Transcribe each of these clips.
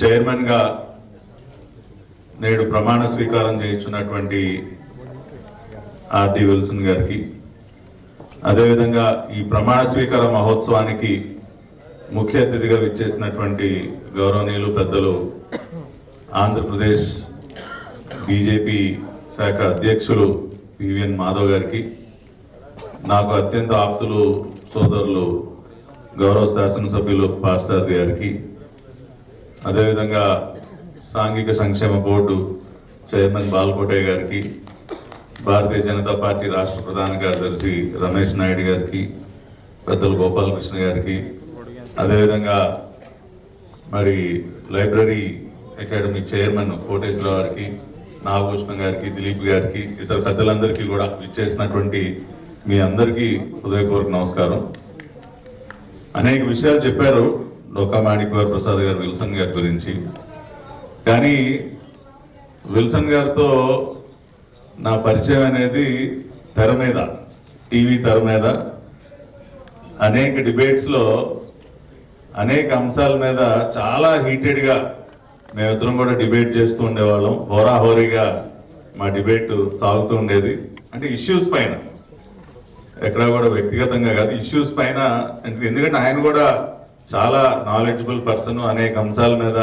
చైర్మన్గా నేడు ప్రమాణ స్వీకారం చేయించున్నటువంటి ఆర్డి విల్సన్ గారికి. అదేవిధంగా ఈ ప్రమాణ స్వీకార మహోత్సవానికి ముఖ్య అతిథిగా విచ్చేసినటువంటి గౌరవనీయులు పెద్దలు ఆంధ్రప్రదేశ్ బీజేపీ శాఖ అధ్యక్షులు పివిఎన్ మాధవ్ గారికి నాకు అత్యంత ఆప్తులు సోదరులు గౌరవ శాసనసభ్యులు పార్సారథి గారికి అదేవిధంగా సాంఘిక సంక్షేమ బోర్డు చైర్మన్ బాలకోటయ్య గారికి భారతీయ జనతా పార్టీ రాష్ట్ర ప్రధాన కార్యదర్శి రమేష్ నాయుడు గారికి పెద్దలు గోపాలకృష్ణ గారికి అదేవిధంగా మరి లైబ్రరీ అకాడమీ చైర్మన్ కోటేశ్వరరావు గారికి నాగభూషణం గారికి దిలీప్ గారికి ఇతర పెద్దలందరికీ కూడా ఇచ్చేసినటువంటి మీ అందరికీ హృదయపూర్వక నమస్కారం. అనేక విషయాలు చెప్పారు. డొక్కా మాణిక్వర్ ప్రసాద్ గారు విల్సన్ గారి గురించి. కానీ విల్సన్ గారితో నా పరిచయం అనేది తెర మీద టీవీ తెర మీద అనేక డిబేట్స్లో అనేక అంశాల మీద చాలా హీటెడ్గా మేమిద్దరం కూడా డిబేట్ చేస్తూ ఉండేవాళ్ళం. హోరాహోరీగా మా డిబేట్ సాగుతూ ఉండేది. అంటే ఇష్యూస్ పైన. ఎక్కడ కూడా వ్యక్తిగతంగా కాదు ఇష్యూస్ పైన. ఎందుకంటే ఆయన కూడా చాలా నాలెడ్జబుల్ పర్సన్ అనేక అంశాల మీద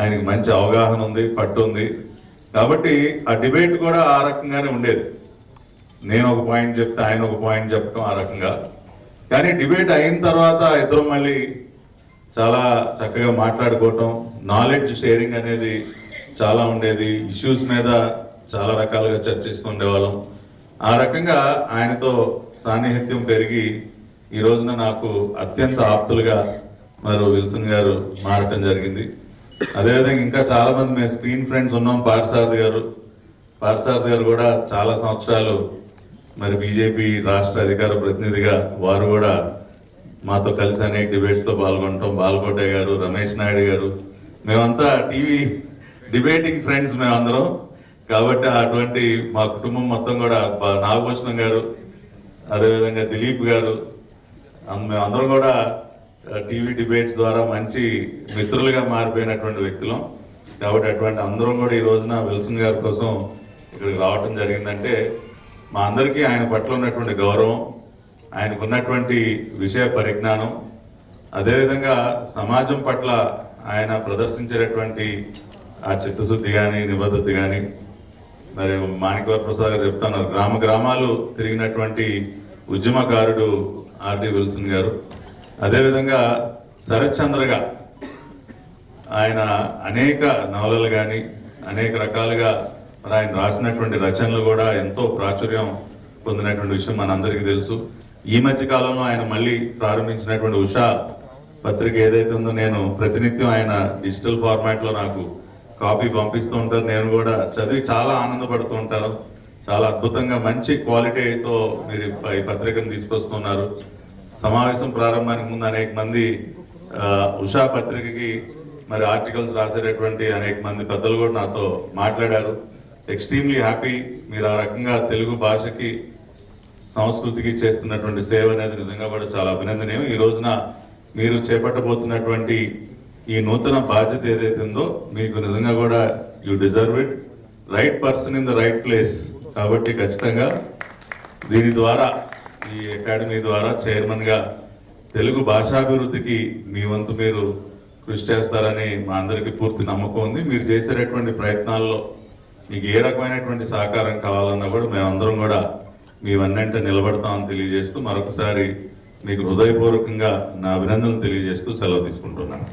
ఆయనకి మంచి అవగాహన ఉంది పట్టు ఉంది. కాబట్టి ఆ డిబేట్ కూడా ఆ రకంగానే ఉండేది. నేను ఒక పాయింట్ చెప్తే ఆయన ఒక పాయింట్ చెప్పడం ఆ రకంగా. కానీ డిబేట్ అయిన తర్వాత ఇద్దరు మళ్ళీ చాలా చక్కగా మాట్లాడుకోవటం నాలెడ్జ్ షేరింగ్ అనేది చాలా ఉండేది. ఇష్యూస్ మీద చాలా రకాలుగా చర్చిస్తూ ఉండేవాళ్ళం. ఆ రకంగా ఆయనతో సాన్నిహిత్యం పెరిగి ఈ రోజున నాకు అత్యంత ఆప్తులుగా మరి విల్సన్ గారు మారటం జరిగింది. అదేవిధంగా ఇంకా చాలా మంది మేము స్క్రీన్ ఫ్రెండ్స్ ఉన్నాం పార్సారథి గారు. పార్సారథి గారు కూడా చాలా సంవత్సరాలు మరి బీజేపీ రాష్ట్ర అధికార ప్రతినిధిగా వారు కూడా మాతో కలిసి అనేక డిబేట్స్తో పాల్గొనటం పాల్గొంటాం బాలకోటయ్య గారు రమేష్ నాయుడు గారు. మేమంతా టీవీ డిబేటింగ్ ఫ్రెండ్స్ మేమందరం. కాబట్టి అటువంటి మా కుటుంబం మొత్తం కూడా బా- నాగభూషణం గారు అదేవిధంగా దిలీప్ గారు మేమందరం కూడా టీవీ డిబేట్స్ ద్వారా మంచి మిత్రులుగా మారిపోయినటువంటి వ్యక్తులం. కాబట్టి అటువంటి అందరం కూడా ఈ రోజున విల్సన్ గారి కోసం ఇక్కడికి రావటం జరిగిందంటే మా అందరికీ ఆయన పట్ల ఉన్నటువంటి గౌరవం ఆయనకున్నటువంటి విషయ పరిజ్ఞానం అదేవిధంగా సమాజం పట్ల ఆయన ప్రదర్శించేటటువంటి ఆ చిత్తశుద్ధి కానీ నిబద్ధత కానీ మరి మాణికవర ప్రసాద్ గారు చెప్తాను గ్రామ గ్రామాలు తిరిగినటువంటి ఉద్యమకారుడు ఆర్డి విల్సన్ గారు. అదేవిధంగా శరత్ చంద్రగా ఆయన అనేక నవలలు కానీ అనేక రకాలుగా మరి ఆయన రాసినటువంటి రచనలు కూడా ఎంతో ప్రాచుర్యం పొందినటువంటి విషయం మనందరికీ తెలుసు. ఈ మధ్య కాలంలో ఆయన మళ్ళీ ప్రారంభించినటువంటి ఉషా పత్రిక ఏదైతే ఉందో నేను ప్రతినిత్యం ఆయన డిజిటల్ ఫార్మాట్లో నాకు కాపీ పంపిస్తూ ఉంటారు. నేను కూడా చదివి చాలా ఆనందపడుతూ ఉంటాను. చాలా అద్భుతంగా మంచి క్వాలిటీతో మీరు ఈ- పత్రికను తీసుకొస్తున్నారు. సమావేశం ప్రారంభానికి ముందు అనేక మంది ఉషా పత్రికకి మరి ఆర్టికల్స్ రాసేటటువంటి అనేక మంది పెద్దలు కూడా నాతో మాట్లాడారు. ఎక్స్ట్రీమ్లీ హ్యాపీ మీరు ఆ రకంగా తెలుగు భాషకి సంస్కృతికి చేస్తున్నటువంటి సేవ అనేది నిజంగా కూడా చాలా అభినందనీయం. ఈ రోజున మీరు చేపట్టబోతున్నటువంటి ఈ నూతన బాధ్యత ఏదైతే ఉందో మీకు నిజంగా కూడా you deserve it. Right person in the right place. కాబట్టి ఖచ్చితంగా దీని ద్వారా ఈ అకాడమీ ద్వారా చైర్మన్గా తెలుగు భాషాభివృద్ధికి మీ వంతు మీరు కృషి చేస్తారని మా అందరికీ పూర్తి నమ్మకం ఉంది. మీరు చేసేటటువంటి ప్రయత్నాల్లో మీకు ఏ రకమైనటువంటి సహకారం కావాలన్నా కూడా మేమందరం కూడా మీ వన్నంట నిలబడతామని తెలియజేస్తూ మరొకసారి మీకు హృదయపూర్వకంగా నా అభినందనలు తెలియజేస్తూ సెలవు తీసుకుంటున్నాను.